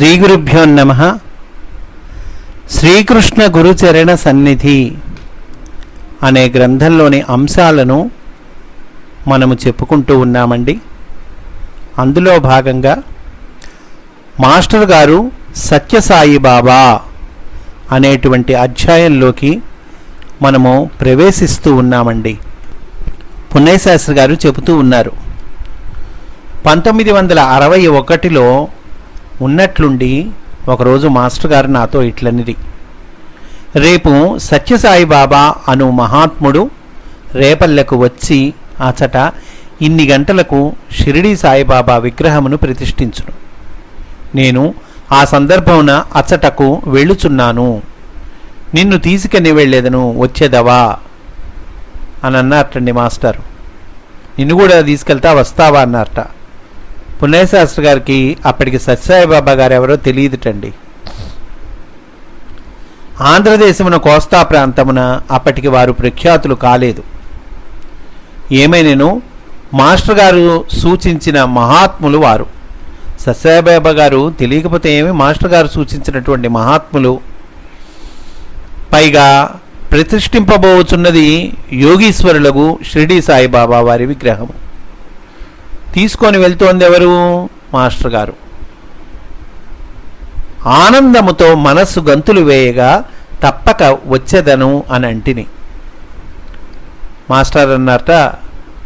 శ్రీ గురుభ్యో నమ. శ్రీకృష్ణ గురుచరణ సన్నిధి అనే గ్రంథంలోని అంశాలను మనము చెప్పుకుంటూ ఉన్నామండి. అందులో భాగంగా మాస్టర్ గారు సత్యసాయి బాబా అనేటువంటి అధ్యాయంలోకి మనము ప్రవేశిస్తూ ఉన్నామండి. పున్నయ్యశాస్త్రి గారు చెబుతూ ఉన్నారు. పంతొమ్మిది వందల అరవై ఒకటిలో ఉన్నట్లుండి ఒకరోజు మాస్టర్ గారు నాతో ఇట్లనిది. రేపు సత్యసాయి బాబా అను మహాత్ముడు రేపల్లెకు వచ్చి అచట ఇన్ని గంటలకు షిరిడీ సాయిబాబా విగ్రహమును ప్రతిష్ఠించును. నేను ఆ సందర్భమున అచ్చటకు వెళ్ళుచున్నాను. నిన్ను తీసుకుని వెళ్ళేదను? వచ్చేదవా? అని అన్నారటండి మాస్టారు. నిన్ను కూడా తీసుకెళ్తా వస్తావా? అన్నారట. పుణ్యశాస్త్రి గారికి అప్పటికి సత్యసాయిబాబా గారు ఎవరో తెలియదుటండి. ఆంధ్రదేశమున కోస్తా ప్రాంతమున అప్పటికి వారు ప్రఖ్యాతులు కాలేదు. ఏమైనను మాస్టర్ గారు సూచించిన మహాత్ములు వారు. సత్యసాయిబాబా గారు తెలియకపోతే ఏమి మాస్టర్ గారు సూచించినటువంటి మహాత్ములు. పైగా ప్రతిష్ఠింపబోచున్నది యోగీశ్వరులకు షిరిడి సాయిబాబా వారి విగ్రహము. తీసుకొని వెళ్తోంది ఎవరు? మాస్టర్ గారు. ఆనందముతో మనస్సు గంతులు వేయగా తప్పక వచ్చేదను అని అంటిని. మాస్టర్ అన్నట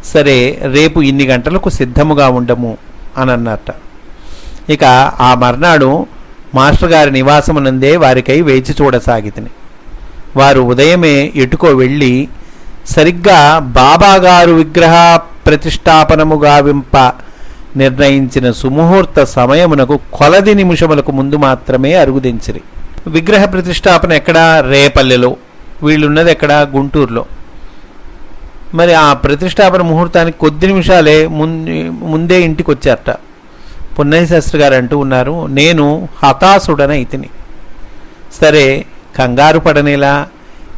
సరే రేపు ఇన్ని గంటలకు సిద్ధముగా ఉండము అని అన్నారట. ఇక ఆ మర్నాడు మాస్టర్ గారి నివాసమునందే వారికై వేచి చూడసాగితిని. వారు ఉదయమే ఎటుకో వెళ్ళి సరిగ్గా బాబాగారు విగ్రహ ప్రతిష్టాపనము గావింప నిర్ణయించిన సుముహూర్త సమయమునకు కొలది నిమిషములకు ముందు మాత్రమే అరుగుదించిరి. విగ్రహ ప్రతిష్టాపన ఎక్కడ? రేపల్లెలో. వీళ్ళున్నది ఎక్కడ? గుంటూరులో. మరి ఆ ప్రతిష్టాపన ముహూర్తానికి కొద్ది నిమిషాలే ముందు ముందే ఇంటికి వచ్చారట పున్నయ్య శాస్త్రి గారు అంటూ ఉన్నారు నేను హతాశుడనైతిని. సరే కంగారు పడనేలా?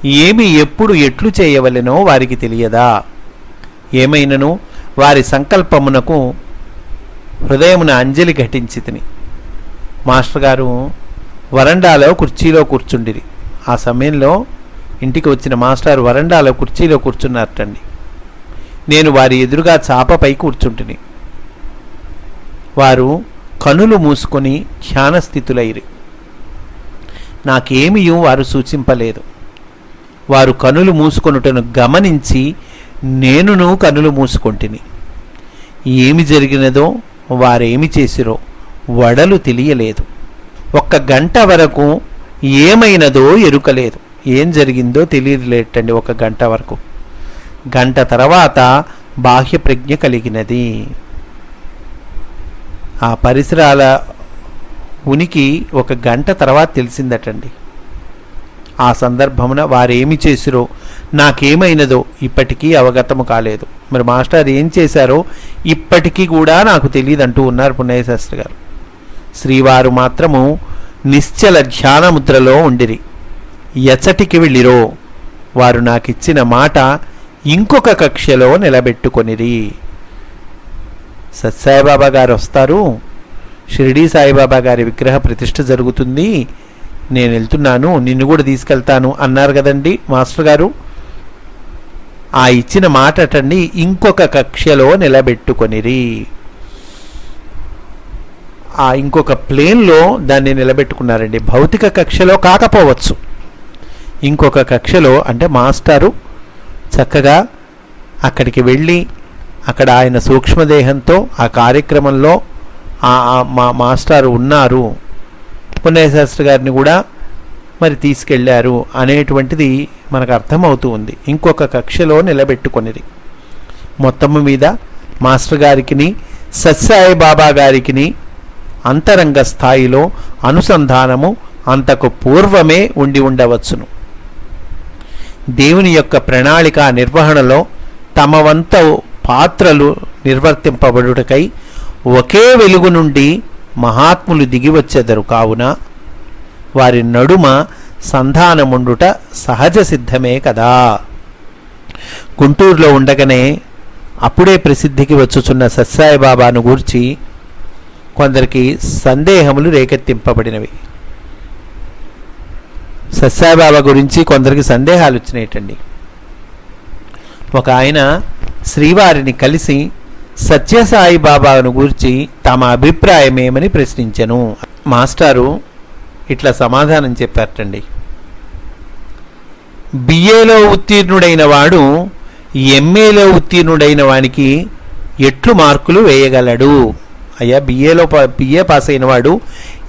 ఏమి ఎప్పుడు ఎట్లు చేయవలెనో వారికి తెలియదా? ఏమైనను? వారి సంకల్పమునకు హృదయమున అంజలి ఘటించి తిని. మాస్టర్ గారు వరండాలో కుర్చీలో కూర్చుండిరి. ఆ సమయంలో ఇంటికి వచ్చిన మాస్టర్ వరండాలో కుర్చీలో కూర్చున్నారటండి. నేను వారి ఎదురుగా చాపపై కూర్చుంటిని. వారు కనులు మూసుకొని ధ్యానస్థితులైరి. నాకేమీ వారు సూచింపలేదు. వారు కనులు మూసుకొనుటను గమనించి నేనును కనులు మూసుకొంటిని. ఏమి జరిగినదో వారేమి చేసిరో వడలు తెలియలేదు. ఒక్క గంట వరకు ఏమైనదో ఎరుకలేదు. ఏం జరిగిందో తెలియలేటండి ఒక గంట వరకు. గంట తర్వాత బాహ్య ప్రజ్ఞ కలిగినది. ఆ పరిసరాల ఉనికి ఒక గంట తర్వాత తెలిసిందటండి. ఆ సందర్భమున వారేమి చేసిరో నాకేమైనదో ఇప్పటికీ అవగతము కాలేదు. మరి మాస్టర్ ఏం చేశారో ఇప్పటికీ కూడా నాకు తెలియదు అంటూ ఉన్నారు పుణ్యశాస్త్రి గారు. శ్రీవారు మాత్రము నిశ్చల ధ్యానముద్రలో ఉండిరి. ఎచ్చటికి వెళ్ళిరో వారు నాకిచ్చిన మాట ఇంకొక కక్షలో నిలబెట్టుకొనిరి. సత్సాయిబాబా గారు వస్తారు. షిరిడీ సాయిబాబా గారి విగ్రహ ప్రతిష్ఠ జరుగుతుంది. నేను వెళ్తున్నాను నిన్ను కూడా తీసుకెళ్తాను అన్నారు కదండి మాస్టర్ గారు. ఆ ఇచ్చిన మాట అటండి ఇంకొక కక్షలో నిలబెట్టుకొనిరి. ఆ ఇంకొక ప్లేన్లో దాన్ని నిలబెట్టుకున్నారండి. భౌతిక కక్షలో కాకపోవచ్చు. ఇంకొక కక్షలో అంటే మాస్టారు చక్కగా అక్కడికి వెళ్ళి అక్కడ ఆయన సూక్ష్మదేహంతో ఆ కార్యక్రమంలో ఆ మా మాస్టారు ఉన్నారు. పుణ్యశాస్త్రి గారిని కూడా మరి తీసుకెళ్ళారు అనేటువంటిది మనకు అర్థమవుతూ ఉంది. ఇంకొక కక్షలో నిలబెట్టుకొనిది మొత్తము మీద మాస్టర్ గారికిని సత్సాయి బాబా గారికిని అంతరంగ స్థాయిలో అనుసంధానము అంతకు పూర్వమే ఉండి ఉండవచ్చును. దేవుని యొక్క ప్రణాళిక నిర్వహణలో తమ వంత పాత్రలు నిర్వర్తింపబడుటకై ఒకే వెలుగు నుండి మహాత్ములు దిగివచ్చెదరు కావున వారి నడుమ సంధానముండుట సహజ సిద్ధమే కదా. గుంటూరులో ఉండగానే అప్పుడే ప్రసిద్ధికి వచ్చుచున్న సత్సాయిబాబాను గూర్చి కొందరికి సందేహములు రేకెత్తింపబడినవి. సత్సాయిబాబా గురించి కొందరికి సందేహాలు వచ్చినాయటండి ఒక ఆయన శ్రీవారిని కలిసి సత్యసాయి బాబాను గురించి తమ అభిప్రాయం ఏమని ప్రశ్నించెను. మాస్టారు ఇట్లా సమాధానం చెప్పారటండి. బిఏలో ఉత్తీర్ణుడైన వాడు ఎంఏలో ఉత్తీర్ణుడైన వానికి ఎట్లు మార్కులు వేయగలడు? అయ్యా బిఏలో బిఏ పాస్ అయిన వాడు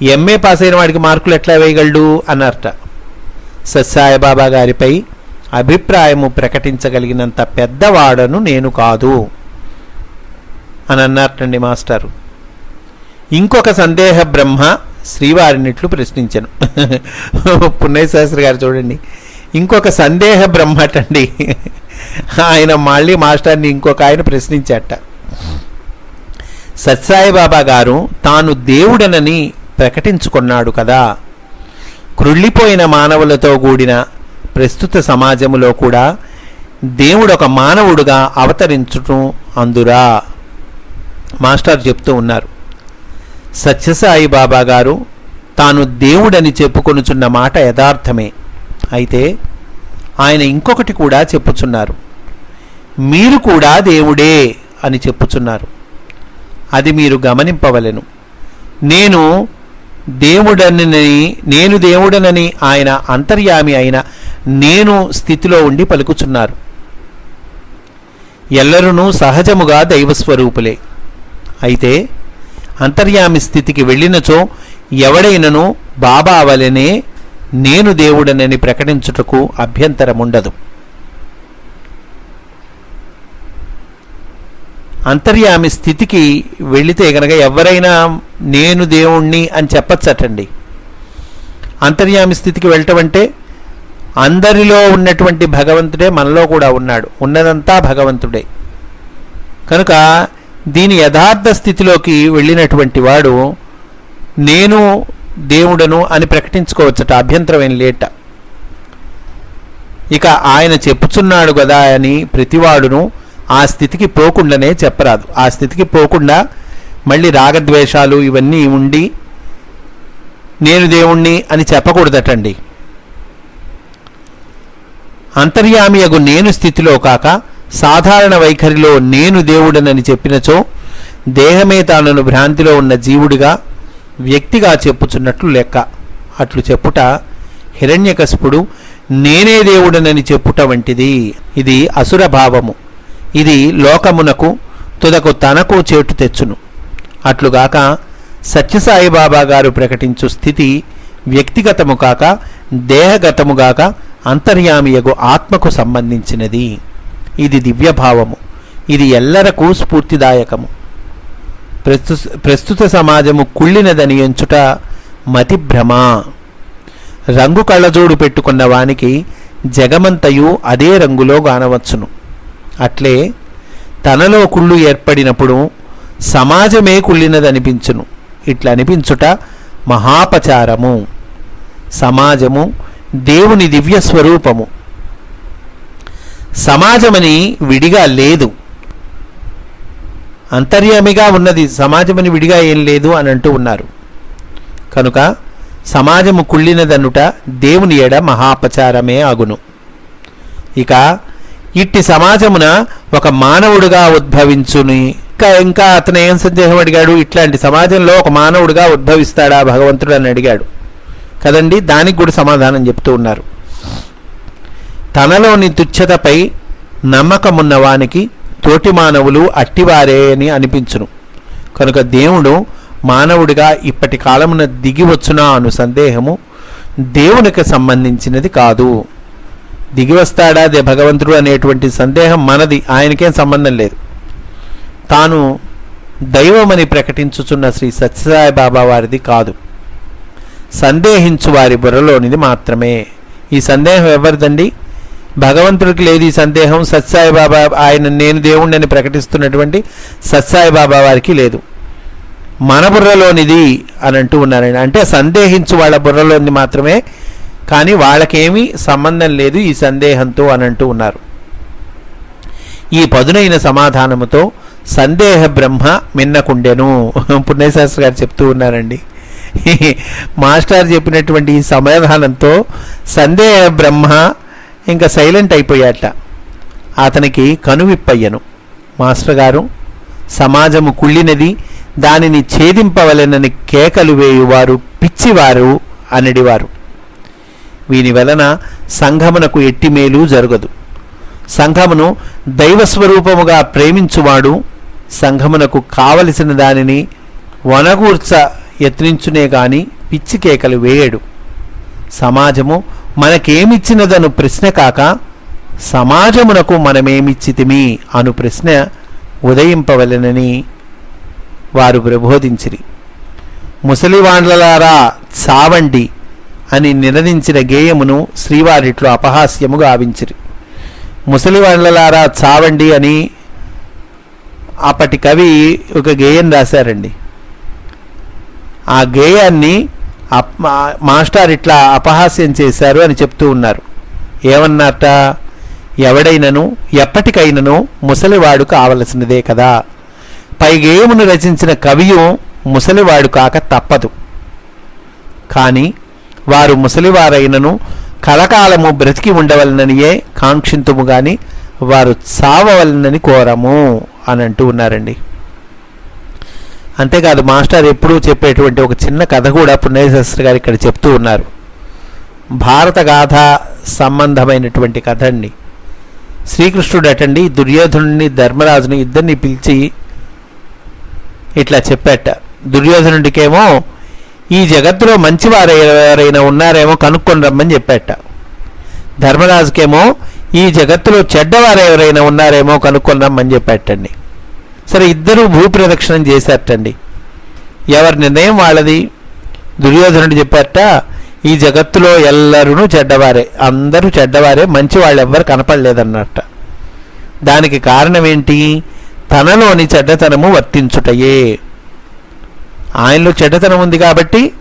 ఎంఏ పాస్ అయిన వాడికి మార్కులు ఎట్లా వేయగలడు? అన్నారట. సత్సాయిబాబా గారిపై అభిప్రాయము ప్రకటించగలిగినంత పెద్దవాడను నేను కాదు. అని అన్నారటండి మాస్టారు. ఇంకొక సందేహ బ్రహ్మ శ్రీవారినిట్లు ప్రశ్నించను. పున్నయ్య గారు చూడండి. ఇంకొక సందేహ బ్రహ్మటండి. ఆయన మళ్ళీ మాస్టర్ని ఇంకొక ఆయన ప్రశ్నించాట సత్సాయిబాబా గారు తాను దేవుడనని ప్రకటించుకున్నాడు కదా. క్రుళ్ళిపోయిన మానవులతో కూడిన ప్రస్తుత సమాజములో కూడా దేవుడు ఒక మానవుడుగా అవతరించుటం అందురా. మాస్టర్ చెప్తూ ఉన్నారు. సత్యసాయి బాబా గారు తాను దేవుడని చెప్పుకొనుచున్న మాట యథార్థమే. అయితే ఆయన ఇంకొకటి కూడా చెప్పుచున్నారు. మీరు కూడా దేవుడే అని చెప్పుచున్నారు. అది మీరు గమనింపవలెను. నేను దేవుడనని నేను దేవుడనని ఆయన అంతర్యామి అయిన నేను స్థితిలో ఉండి పలుకుచున్నారు. ఎల్లరునూ సహజముగా దైవస్వరూపులే. అయితే అంతర్యామి స్థితికి వెళ్ళినచో ఎవడైనను బాబా వలెనే నేను దేవుడనని ప్రకటించుటకు అభ్యంతరముండదు. అంతర్యామి స్థితికి వెళితే గనక ఎవరైనా నేను దేవుణ్ణి అని చెప్పచ్చటండి. అంతర్యామి స్థితికి వెళ్ళటం అంటే అందరిలో ఉన్నటువంటి భగవంతుడే మనలో కూడా ఉన్నాడు. ఉన్నదంతా భగవంతుడే. కనుక దీని యథార్థ స్థితిలోకి వెళ్ళినటువంటి వాడు నేను దేవుడను అని ప్రకటించుకోవచ్చట. అభ్యంతరం ఏం లేట. ఇక ఆయన చెప్పుచున్నాడు కదా అని ప్రతివాడును ఆ స్థితికి పోకుండానే చెప్పరాదు. ఆ స్థితికి పోకుండా మళ్ళీ రాగద్వేషాలు ఇవన్నీ ఉండి నేను దేవుణ్ణి అని చెప్పకూడదటండి. అంతర్యామియగు నేను స్థితిలో కాక సాధారణ వైఖరిలో నేను దేవుడనని చెప్పినచో దేహమే తానను భ్రాంతిలో ఉన్న జీవుడిగా వ్యక్తిగా చెప్పుచున్నట్లు లెక్క. అట్లు చెప్పుట హిరణ్యకశిపుడు నేనే దేవుడనని చెప్పుట వంటిది. ఇది అసుర భావము. ఇది లోకమునకు తుదకు తనకు చేటు తెచ్చును. అట్లుగాక సత్యసాయి బాబా గారు ప్రకటించు స్థితి వ్యక్తిగతము కాక దేహగతముగాక అంతర్యామియగు ఆత్మకు సంబంధించినది. ఇది దివ్యభావము. ఇది ఎల్లరకు స్ఫూర్తిదాయకము. ప్రస్తు ప్రస్తుత సమాజము కుళ్ళినదని ఎంచుట మతిభ్రమ. రంగు కళ్ళజోడు పెట్టుకున్న వానికి జగమంతయు అదే రంగులో గానవచ్చును. అట్లే తనలో కుళ్ళు ఏర్పడినప్పుడు సమాజమే కుళ్ళినదనిపించును. ఇట్లా అనిపించుట మహాపచారము. సమాజము దేవుని దివ్య స్వరూపము సమాజమని విడిగా లేదు. అంతర్యామిగా ఉన్నది సమాజమని విడిగా ఏం లేదు అని అంటూ ఉన్నారు. కనుక సమాజము కుళ్ళినదనుట దేవుని ఎడ మహాపచారమే అగును. ఇక ఇట్టి సమాజమున ఒక మానవుడుగా ఉద్భవించుని ఇంకా ఇంకా అతను ఏం సందేహం అడిగాడు? ఇట్లాంటి సమాజంలో ఒక మానవుడుగా ఉద్భవిస్తాడా? భగవంతుడు అని అడిగాడు. కదండి? దానికి కూడా సమాధానం చెప్తూ ఉన్నారు. తనలోని తుచ్చతపై నమ్మకమున్నవానికి తోటి మానవులు అట్టివారే అని అనిపించును. కనుక దేవుడు మానవుడిగా ఇప్పటి కాలమున దిగి వచ్చునా అను సందేహము దేవునికి సంబంధించినది కాదు. దిగి వస్తాడా భగవంతుడు అనేటువంటి సందేహం మనది ఆయనకేం సంబంధం లేదు. తాను దైవమని ప్రకటించుచున్న శ్రీ సత్యసాయి బాబా వారిది కాదు. సందేహించు వారి బుర్రలోనిది మాత్రమే. ఈ సందేహం ఎవరిదండి? భగవంతుడికి లేదు ఈ సందేహం. సత్సాయి బాబా ఆయన నేను దేవుణ్ణి ప్రకటిస్తున్నటువంటి సత్సాయి బాబా వారికి లేదు. మన బుర్రలోనిది అని అంటూ ఉన్నారండి అంటే సందేహించు వాళ్ళ బుర్రలోని మాత్రమే కానీ వాళ్ళకేమీ సంబంధం లేదు ఈ సందేహంతో అని అంటూ ఉన్నారు. ఈ పదునైన సమాధానముతో సందేహ బ్రహ్మ మిన్నకుండెను. పుణ్యశాస్త్రి గారు చెప్తూ ఉన్నారండి. మాస్టర్ చెప్పినటువంటి ఈ సమాధానంతో సందేహ బ్రహ్మ ఇంకా సైలెంట్ అయిపోయాట. అతనికి కనువిప్పయ్యను. మాస్టర్ గారు సమాజము కుళ్ళినది దానిని ఛేదింపవలెనని కేకలు వేయువారు పిచ్చివారు అనడివారు. వీని వలన సంఘమునకు ఎట్టి మేలు జరగదు. సంఘమును దైవస్వరూపముగా ప్రేమించువాడు సంఘమునకు కావలసిన దానిని వనగూర్చ యత్నించునే గాని పిచ్చి కేకలు వేయడు. సమాజము మనకేమిచ్చినదను ప్రశ్న కాక సమాజమునకు మనమేమిచ్చితిమి అను ప్రశ్న ఉదయింపవలెనని వారు ప్రబోధించిరి. ముసలివాండ్లలారా చావండి అని నినదించిన గేయమును శ్రీవారిట్లో అపహాస్యము గావించిరి ముసలివాండ్లలారా చావండి అని అప్పటి కవి ఒక గేయం రాశారండి. ఆ గేయాన్ని మాస్టర్ ఇట్లా అపహాస్యం చేశారు అని చెప్తూ ఉన్నారు. ఏమన్నట్ట ఎవడైనను ఎప్పటికైనను ముసలివాడు కావలసినదే కదా. పైగేమును రచించిన కవియు ముసలివాడు కాక తప్పదు. కానీ వారు ముసలివారైనను కలకాలము బ్రతికి ఉండవలననియే కాంక్షింతుము గాని వారు చావవలనని కోరము అని అంటూ ఉన్నారండి. అంతేకాదు మాస్టర్ ఎప్పుడూ చెప్పేటువంటి ఒక చిన్న కథ కూడా పుణ్యశాస్త్రి గారు ఇక్కడ చెప్తూ ఉన్నారు. భారత గాథ సంబంధమైనటువంటి కథ అండి. శ్రీకృష్ణుడు అటండి దుర్యోధనుడిని ధర్మరాజుని ఇద్దరిని పిలిచి ఇట్లా చెప్పాట. దుర్యోధనుడికేమో ఈ జగత్తులో మంచివారు ఎవరైనా ఉన్నారేమో కనుక్కొని రమ్మని చెప్పాట. ధర్మరాజుకేమో ఈ జగత్తులో చెడ్డవారు ఎవరైనా ఉన్నారేమో కనుక్కొని రమ్మని చెప్పాటండి. సరే ఇద్దరు భూప్రదక్షిణం చేశారటండి. ఎవరి నిర్ణయం వాళ్ళది? దుర్యోధనుడు చెప్పారట ఈ జగత్తులో ఎల్లరూ చెడ్డవారే అందరూ చెడ్డవారే మంచి వాళ్ళు ఎవ్వరు కనపడలేదన్నట్ట. దానికి కారణం ఏంటి తనలోని చెడ్డతనము వర్తించుటయే. ఆయనలో చెడ్డతనం ఉంది కాబట్టి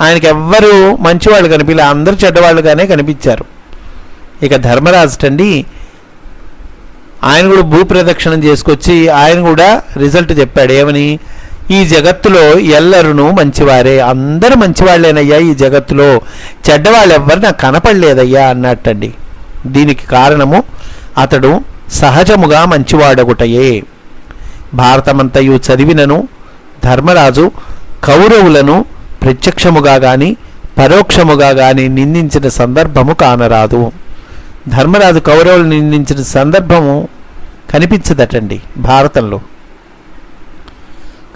ఆయనకి ఎవ్వరూ మంచివాళ్ళు కనిపించలే అందరూ చెడ్డవాళ్ళుగానే కనిపించారు. ఇక ధర్మరాజుటండి ఆయన కూడా భూప్రదక్షిణం చేసుకొచ్చి ఆయన కూడా రిజల్ట్ చెప్పాడు. ఏమని? ఈ జగత్తులో ఎల్లరును మంచివారే. అందరూ మంచివాళ్ళేనయ్యా ఈ జగత్తులో. చెడ్డవాళ్ళు ఎవ్వరు నాకు కనపడలేదయ్యా అన్నట్టండి. దీనికి కారణము అతడు సహజముగా మంచివాడగుటయే. భారతమంతయు చదివినను ధర్మరాజు కౌరవులను ప్రత్యక్షముగా గాని పరోక్షముగా గాని నిందించిన సందర్భము కానరాదు. ధర్మరాజు కౌరవులు నిందించిన సందర్భము కనిపించదటండి భారతంలో.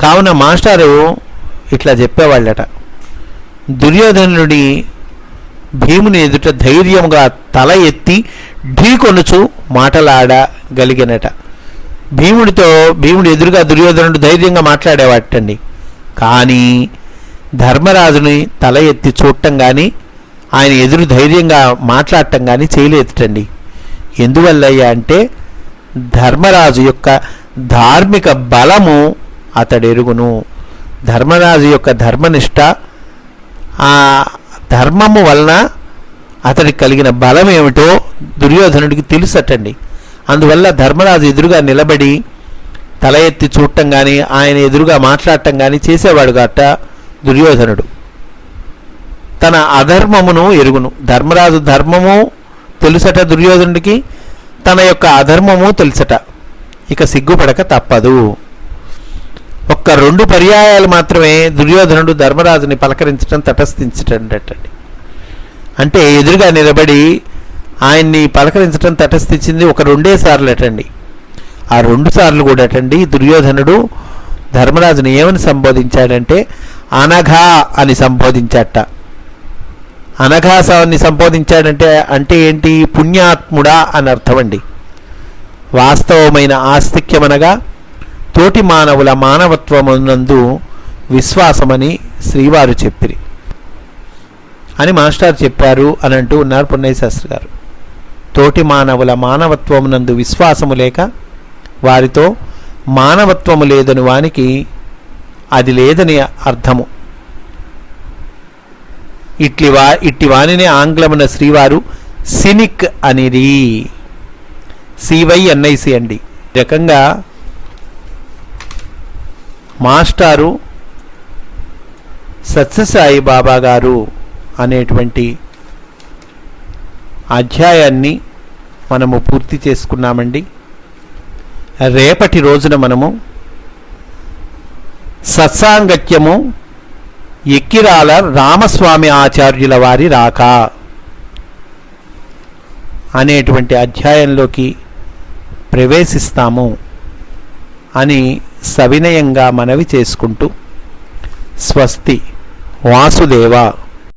కావున మాస్టారు ఇట్లా చెప్పేవాళ్ళట దుర్యోధనుడి భీముని ఎదుట ధైర్యంగా తల ఎత్తి ఢీకొనుచు మాటలాడగలిగినట. భీముడితో భీముడు ఎదురుగా దుర్యోధనుడు ధైర్యంగా మాట్లాడేవాటండి. కానీ ధర్మరాజుని తల ఎత్తి చూడటం కానీ ఆయన ఎదురు ధైర్యంగా మాట్లాడటం కానీ చేయలేదుటండి. ఎందువల్లయ్యా అంటే ధర్మరాజు యొక్క ధార్మిక బలము అతడెరుగును. ధర్మరాజు యొక్క ధర్మనిష్ట ఆ ధర్మము వలన అతడికి కలిగిన బలం ఏమిటో దుర్యోధనుడికి తెలుసటండి. అందువల్ల ధర్మరాజు ఎదురుగా నిలబడి తల ఎత్తి చూడటం కానీ ఆయన ఎదురుగా మాట్లాడటం కానీ చేసేవాడు గట్ట దుర్యోధనుడు. తన అధర్మమును ఎరుగును. ధర్మరాజు ధర్మము తెలుసట దుర్యోధనుడికి తన యొక్క అధర్మము తెలుసట. ఇక సిగ్గుపడక తప్పదు. ఒక్క రెండు పర్యాయాలు మాత్రమే దుర్యోధనుడు ధర్మరాజుని పలకరించడం తటస్థించటండి అంటే ఎదురుగా నిలబడి ఆయన్ని పలకరించడం తటస్థించింది ఒక రెండే సార్లు అటండి. ఆ రెండు సార్లు కూడా అటండి దుర్యోధనుడు ధర్మరాజుని ఏమని సంబోధించాడంటే అనఘా అని సంబోధించాట. అనఘాసాన్ని సంబోధించాడంటే అంటే ఏంటి? పుణ్యాత్ముడా అని అర్థమండి. వాస్తవమైన ఆస్తిక్యమనగా తోటి మానవుల మానవత్వమునందు విశ్వాసమని శ్రీవారు చెప్పిరి. అని మాస్టర్ చెప్పారు అని అంటూ ఉన్నారు పుణ్యశాస్త్రి గారు. తోటి మానవుల మానవత్వమునందు విశ్వాసము లేక వారితో మానవత్వము లేదని వానికి అది లేదని అర్థము. ఇట్లి వా ఇట్టి వానినే ఆంగ్లమున శ్రీవారు సినిక్ అనిరి సివై ఎన్ఐసి అండి. రకంగా మాస్టారు సత్యసాయి బాబా గారు అనేటువంటి అధ్యాయాన్ని మనము పూర్తి చేసుకున్నామండి. రేపటి రోజున మనము సత్సాంగత్యము ఎక్కిరాల రామస్వామి ఆచార్యుల వారి రాక అనేటువంటి అధ్యాయంలోకి ప్రవేశిస్తాము అని సవినయంగా మనవి చేసుకుంటూ స్వస్తి వాసుదేవ.